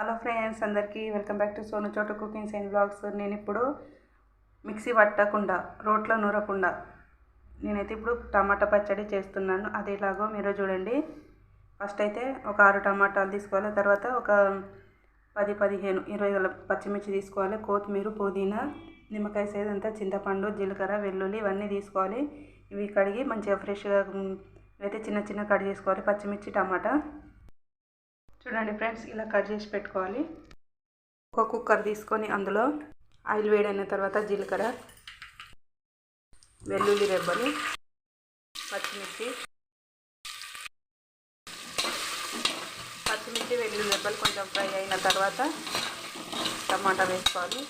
Hello friends అందరికీ welcome back to Sonu Chota cookings and blogs. నేను ఇప్పుడు mixie పట్టకుండా రోట్లో నూరకుండా నేనైతే ఇప్పుడు టమాటా పచ్చడి చేస్తున్నాను. అది ఎలాగో మీరు చూడండి. ఫస్ట్ అయితే ఒక ఆరు టమాటాలు తీసుకోవాలి. తర్వాత ఒక పది పదిహేను ఇరవై గల పచ్చిమిర్చి తీసుకోవాలి. కొత్తిమీర పుదీనా నిమ్మకాయ సైజ్ అంతా చింతపండు జీలకర్ర వెల్లుల్లి ఇవన్నీ తీసుకోవాలి. ఇవి కడిగి మంచిగా ఫ్రెష్గా అయితే చిన్న చిన్న కట్ చేసుకోవాలి. పచ్చిమిర్చి టమాటా చూడండి ఫ్రెండ్స్ ఇలా కట్ చేసి పెట్టుకోవాలి. ఒక కుక్కర్ తీసుకొని అందులో ఆయిల్ వేడైన తర్వాత జీలకర్ర వెల్లుల్లి రెబ్బలు పచ్చిమిర్చి పచ్చిమిర్చి వెల్లుల్లి రెబ్బలు కొంచెం ఫ్రై అయిన తర్వాత టమాటా వేసుకోవాలి.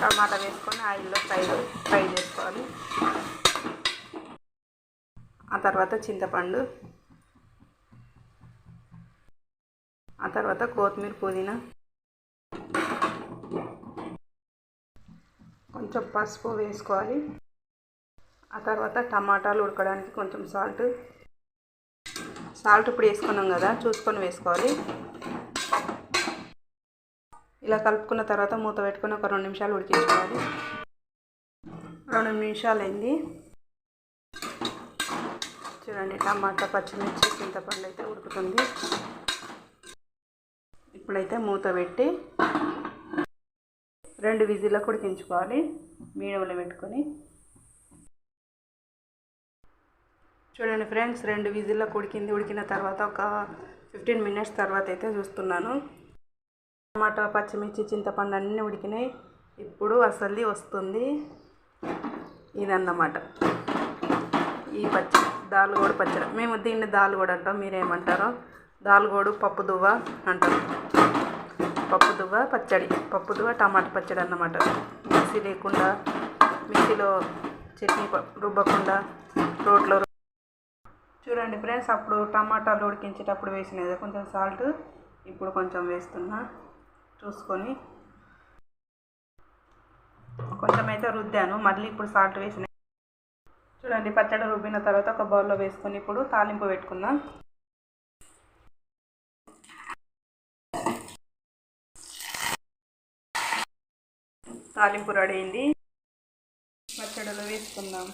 టమాటా వేసుకొని ఆయిల్లో ఫ్రై ఫ్రై చేసుకోవాలి. ఆ తర్వాత చింతపండు. ఆ తర్వాత కొత్తిమీర పుదీనా. కొంచెం పసుపు వేసుకోవాలి. ఆ తర్వాత టమాటాలు ఉడకడానికి కొంచెం సాల్ట్. సాల్ట్ ఇప్పుడు వేసుకున్నాం కదా చూసుకొని వేసుకోవాలి. ఇలా కలుపుకున్న తర్వాత మూత పెట్టుకుని ఒక రెండు నిమిషాలు ఉడికించుకోవాలి. రెండు నిమిషాలు అయింది చూడండి టమాటా పచ్చిమిర్చి చింతపండు అయితే ఉడుకుతుంది. ఇప్పుడైతే మూత పెట్టి రెండు విజిల్లకు ఉడికించుకోవాలి. మీడియంలో పెట్టుకొని. చూడండి ఫ్రెండ్స్ రెండు విజిల్లకు ఉడికింది. ఉడికిన తర్వాత ఒక ఫిఫ్టీన్ మినిట్స్ తర్వాత అయితే చూస్తున్నాను. టమాటా పచ్చిమిర్చి చింతపండు అన్నీ ఉడికినాయి. ఇప్పుడు అసలు వస్తుంది ఇదన్నమాట. ఈ పచ్చి దాల్గోడు పచ్చడి. మేము దీన్ని దాల్గోడు అంటాం మీరేమంటారో? దాల్గోడు పప్పు దువ్వ అంటాం. పప్పు దువ్వ పచ్చడి. పప్పు దువ్వ టమాటా పచ్చడి అన్నమాట. మిక్సీ లేకుండా మిక్సీలో చట్నీ రుబ్బకుండా రోట్లో చూడండి ఫ్రెండ్స్ అప్పుడు టమాటాలు ఉడికించేటప్పుడు వేసినది. కొంచెం సాల్ట్ ఇప్పుడు కొంచెం వేస్తున్నా. చూసుకొని కొంచెం అయితే రుద్దాను. మళ్ళీ ఇప్పుడు సాల్ట్ వేసిన చూడండి పచ్చడి రుబ్బిన తర్వాత ఒక బౌల్లో వేసుకొని ఇప్పుడు తాలింపు పెట్టుకుందాం. తాలింపు రెడీ అయింది. పచ్చడిలో వేసుకుందాం.